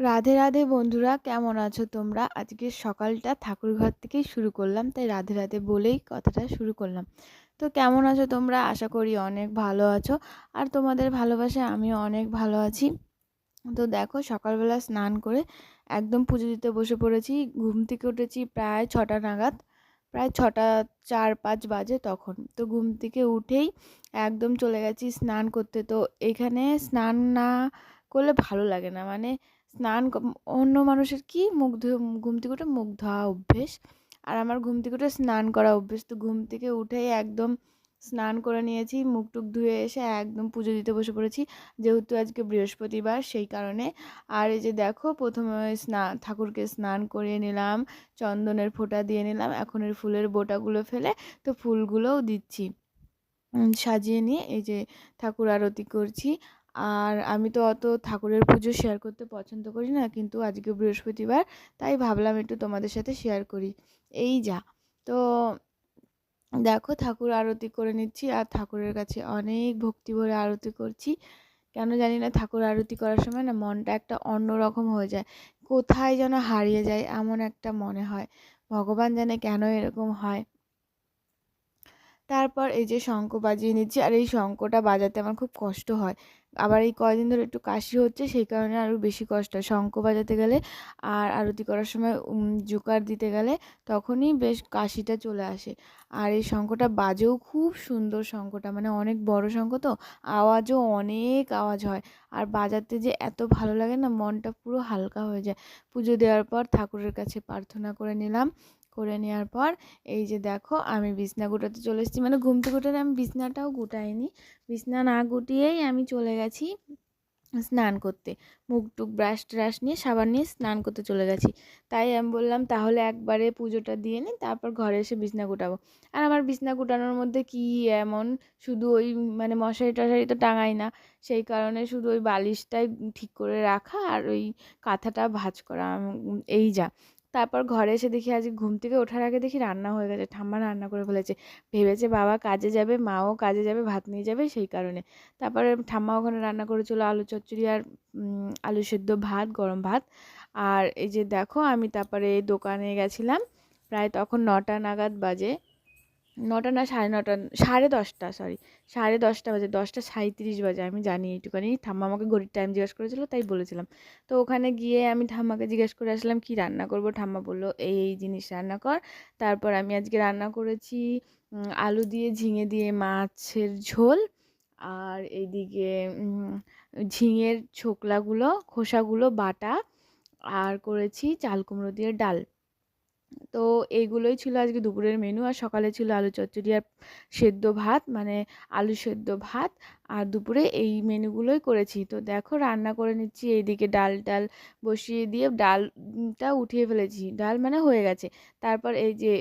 রাধে রাধে বন্ধুরা, কেমন আছো তোমরা? আজকে সকালটা ঠাকুর ঘর থেকেই শুরু করলাম, তাই রাধে রাধে বলেই কথাটা শুরু করলাম। তো কেমন আছো তোমরা? আশা করি অনেক ভালো আছো, আর তোমাদের ভালোবাসায় আমিও অনেক ভালো আছি। তো দেখো, সকালবেলা স্নান করে একদম পুজো দিতে বসে পড়েছি। ঘুম থেকে উঠেছি প্রায় ছটা নাগাদ, প্রায় ছটা চার পাঁচ বাজে তখন। তো ঘুম থেকে উঠেই একদম চলে গেছি স্নান করতে। তো এখানে স্নান না করলে ভালো লাগে না মানে স্নান অন্য মানুষের কি মুখ ধুয়ে, ঘুম থেকে উঠে মুখ ধোয়া অভ্যেস। আর আমার ঘুম থেকে উঠে স্নান করা অভ্যেস। তো ঘুম থেকে উঠেই একদম স্নান করে নিয়েছি, মুখ টুক ধুয়ে এসে একদম পুজো দিতে বসে পড়েছি। যেহেতু আজকে বৃহস্পতিবার সেই কারণে। আর এই যে দেখো, প্রথমে স্নান ঠাকুরকে স্নান করিয়ে নিলাম, চন্দনের ফোঁটা দিয়ে নিলাম, এখন এর ফুলের বোটাগুলো ফেলে তো ফুলগুলোও দিচ্ছি। সাজিয়ে নিয়ে এই যে ঠাকুর আরতি করছি। আর আমি তো অত ঠাকুরের পুজো শেয়ার করতে পছন্দ করি না, কিন্তু আজকে বৃহস্পতিবার, তাই ভাবলাম একটু তোমাদের সাথে শেয়ার করি। এই যা, তো দেখো ঠাকুর আরতি করে নিচ্ছি, আর ঠাকুরের কাছে অনেক ভক্তি ভরে আরতি করছি। কেন জানি না ঠাকুর আরতি করার সময় না মনটা একটা অন্যরকম হয়ে যায়, কোথায় যেন হারিয়ে যায় এমন একটা মনে হয়, ভগবান জানে কেন এরকম হয়। তারপর এই যে শঙ্খ বাজিয়ে নিচ্ছি, আর এই শঙ্খটা বাজাতে আমার খুব কষ্ট হয়। আবার এই কয়দিন ধরে একটু কাশি হচ্ছে, সেই কারণে আরও বেশি কষ্ট হয়। শঙ্খ বাজাতে গেলে আর আরতি করার সময় জোকার দিতে গেলে তখনই বেশ কাশিটা চলে আসে। আর এই শঙ্খটা বাজেও খুব সুন্দর শঙ্খটা মানে অনেক বড় শঙ্খ তো, আওয়াজও অনেক আওয়াজ হয়। আর বাজাতে যে এত ভালো লাগে না, মনটা পুরো হালকা হয়ে যায়। পুজো দেওয়ার পর ঠাকুরের কাছে প্রার্থনা করে নিলাম। করে নেওয়ার পর, এই যে দেখো আমি বিছনা গুটাতে চলে এসেছি। মানে ঘুম থেকে উঠে আমি বিছনাটাও গুটাইনি। বিছনা না গুটিয়েই আমি চলে গেছি স্নান করতে। মুখ টুক ব্রাশ ট্রাশ নিয়ে, সাবান নিয়ে স্নান করতে চলে গেছি। তাই আমি বললাম, তাহলে একবারে পুজোটা দিয়ে নিই তারপর ঘরে এসে বিছনা গুটাবো। আর আমার বিছনা গুটানোর মধ্যে কি এমন শুধু ওই মানে মশারি টশারি তো টাঙাই না, সেই কারণে শুধু ওই বালিশটাই ঠিক করে রাখা আর ওই কাঁথাটা ভাঁজ করা। এই যা। তারপর ঘরে এসে দেখি আজ ঘুম থেকে ওঠার আগে দেখি রান্না হয়ে গেছে। ঠাম্মা রান্না করে ফেলেছে। ভেবেছে বাবা কাজে যাবে, মাও কাজে যাবে, ভাত নিয়ে যাবে সেই কারণে। তারপরে ঠাম্মা ওখানে রান্না করেছিল আলু চচ্চড়ি আর আলু সেদ্ধ ভাত, গরম ভাত। আর এই যে দেখো আমি তারপরে দোকানে গেছিলাম। প্রায় তখন নটা নাগাদ বাজে। নটা না সাড়ে নটা, সাড়ে দশটা সরি সাড়ে দশটা বাজে, দশটা সাঁইত্রিশ বাজে, আমি জানি এইটুখানি ঠাম্মা আমাকে ঘড়ির টাইম জিজ্ঞেস করেছিল, তাই বলেছিলাম। তো ওখানে গিয়ে আমি ঠাম্মাকে জিজ্ঞেস করে আসলাম, কি রান্না করব? ঠাম্মা বলল, এই এই জিনিস রান্না কর। তারপর আমি আজকে রান্না করেছি আলু দিয়ে, ঝিঙে দিয়ে মাছের ঝোল, আর এইদিকে ঝিঙের ছোকলাগুলো, খোসাগুলো, বাটা, আর করেছি চাল কুমড়ো দিয়ে ডাল। তো এইগুলোই ছিল আজকে দুপুরের মেনু আর সকালে ছিল আলু চচ্চড়ি আর সেদ্ধ ভাত মানে আলু সেদ্ধ ভাত আর দুপুরে এই মেনুগুলোই করেছি। তো দেখো রান্না করে নিচ্ছি, এইদিকে ডাল টাল বসিয়ে দিয়ে ডালটা উঠিয়ে ফেলেছি। ডাল মানে হয়ে গেছে। তারপর এই যে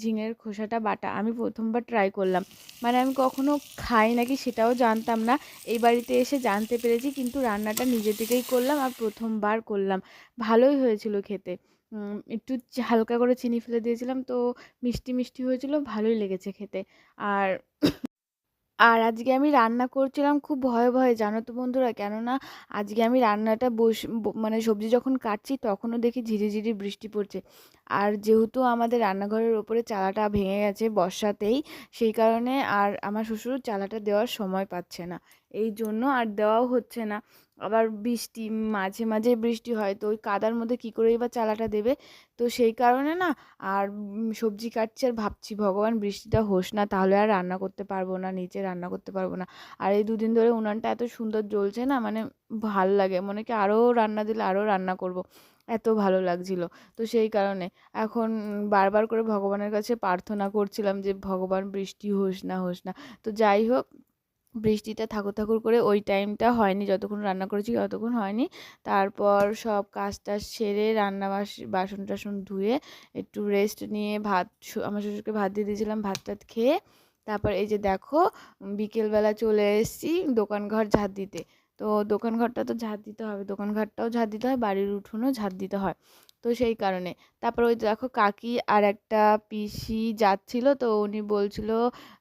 ঝিঙের খোসাটা বাটা আমি প্রথমবার ট্রাই করলাম। মানে আমি কখনো খাই নাকি সেটাও জানতাম না। এই বাড়িতে এসে জানতে পেরেছি, কিন্তু রান্নাটা নিজে থেকেই করলাম আর প্রথমবার করলাম। ভালোই হয়েছিল খেতে। একটু হালকা করে চিনি ফেলে দিয়েছিলাম, তো মিষ্টি মিষ্টি হয়েছিল, ভালোই লেগেছে খেতে। আর আর আজকে আমি রান্না করছিলাম খুব ভয়ে ভয়ে, জানো তো বন্ধুরা? কেননা আজকে আমি রান্নাটা বস মানে সবজি যখন কাটছি তখনও দেখি ঝিরিঝিরি বৃষ্টি পড়ছে। আর যেহেতু আমাদের রান্নাঘরের ওপরে চালাটা ভেঙে গেছে বর্ষাতেই, সেই কারণে আর আমার শ্বশুর চালাটা দেওয়ার সময় পাচ্ছে না। এই জন্য আর দেওয়াও হচ্ছে না। আবার বৃষ্টি, মাঝে মাঝে বৃষ্টি হয়, তো ওই কাদার মধ্যে কী করেই বা চালাটা দেবে? তো সেই কারণে না, আর সবজি কাটছি আর ভাবছি, ভগবান বৃষ্টিটা হোস না, তাহলে আর রান্না করতে পারব না, নিচে রান্না করতে পারব না। আর এই দুদিন ধরে উনানটা এত সুন্দর জ্বলছে না মানে ভালো লাগে, মনে কি আরও রান্না দিলে আরও রান্না করব। এত ভালো লাগছিল। তো সেই কারণে এখন বারবার করে ভগবানের কাছে প্রার্থনা করছিলাম যে, ভগবান বৃষ্টি হোস না হোস না। তো যাই হোক বৃষ্টিটা ঠাকুর ঠাকুর করে ওই টাইমটা হয়নি, যতক্ষণ রান্না করেছি ততক্ষণ হয়নি। তারপর সব কাজ টাজ সেরে রান্না বাসন টাসন ধুয়ে একটু রেস্ট নিয়ে ভাত আমার শ্বশুরকে ভাত দিয়ে দিয়েছিলাম, ভাত টাত খেয়ে তারপর এই যে দেখো বিকেলবেলা চলে এসেছি দোকান ঘর ঝাঁট দিতে। তো দোকান ঘরটা তো ঝাঁট দিতে হবে, দোকান ঘরটাও ঝাঁট দিতে হয়, বাড়ির উঠোনও ঝাঁট দিতে হয়। তো সেই কারণে। তারপর ওই দেখো কাকি আর একটা পিসি যাচ্ছিল, তো উনি বলছিল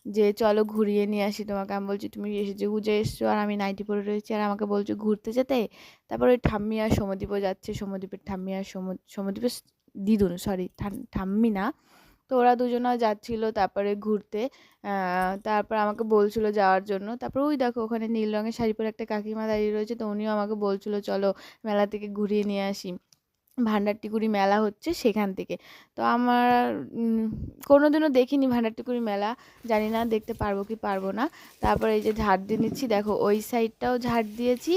যে, চলো ঘুরিয়ে নিয়ে আসি তোমাকে। আমি বলছি, তুমি এসেছ গুজে এসছো? আর আমি নাইটি পরে রয়েছি আর আমাকে বলছো, ঘুরতে যেতে? তারপর ওই ঠাম্মি আর সমদ্বীপও যাচ্ছে, সমদ্বীপের ঠাম্মি আর সম- সমদ্বীপের দিদুন সরি ঠাম্মি না। তো ওরা দুজনা যাচ্ছিল তারপরে ঘুরতে। তারপর আমাকে বলছিল যাওয়ার জন্য। তারপর ওই দেখো ওখানে নীল রঙের শাড়ি পরে একটা কাকিমা দাঁড়িয়ে রয়েছে, তো উনিও আমাকে বলছিল, চলো মেলা থেকে ঘুরিয়ে নিয়ে আসি। ভান্ডারটিকুড়ি মেলা হচ্ছে সেখান থেকে। তো আমার কোনো দিনও দেখিনি ভান্ডারটিকুড়ি মেলা। জানি না, দেখতে পারব কি পারব না। তারপর এই যে ঝাড় দিয়ে নিচ্ছি, দেখো ওই সাইডটাও ঝাড় দিয়েছি,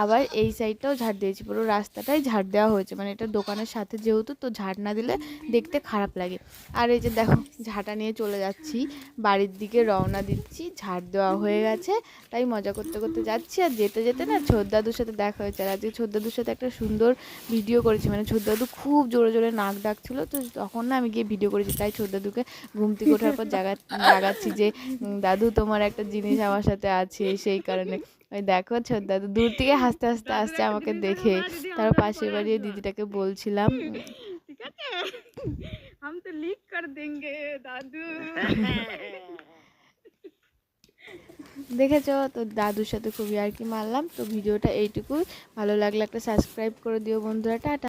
আবার এই সাইডটাও ঝাড় দিয়েছি। পুরো রাস্তাটাই ঝাড় দেওয়া হয়েছে। মানে এটা দোকানের সাথে যেহেতু, তো ঝাড় না দিলে দেখতে খারাপ লাগে। আর এই যে দেখো, ঝাঁটা নিয়ে চলে যাচ্ছি। বাড়ির দিকে রওনা দিচ্ছি, ঝাড় দেওয়া হয়ে গেছে। তাই মজা করতে করতে যাচ্ছি। আর যেতে যেতে না ছোদ্দাদুর সাথে দেখা হয়েছে। আর আজকে ছোদ্দাদুর সাথে একটা সুন্দর ভিডিও করেছি। মানে ছোদ্দাদু খুব জোরে জোরে নাক ডাকছিল তো তখন না আমি গিয়ে ভিডিও করেছি তাই ছোদ্দাদুকে ঘুম থেকে ওঠার পর জাগা জাগাচ্ছি যে উম, দাদু তোমার একটা জিনিস আমার সাথে আছে সেই কারণে ওই দেখো ছোদ্দাদু দূর থেকে হাসতে হাসতে আসছে আমাকে দেখে তার পাশের বাড়ির দিদিটাকে বলছিলাম ठीक है हम तो लीक कर देंगे दादू দেখেছো তো দাদুর সাথে খুবই আর কি মারলাম তো ভিডিওটা এইটুকুই ভালো লাগলে একটা সাবস্ক্রাইব করে দিও বন্ধুরা টাটা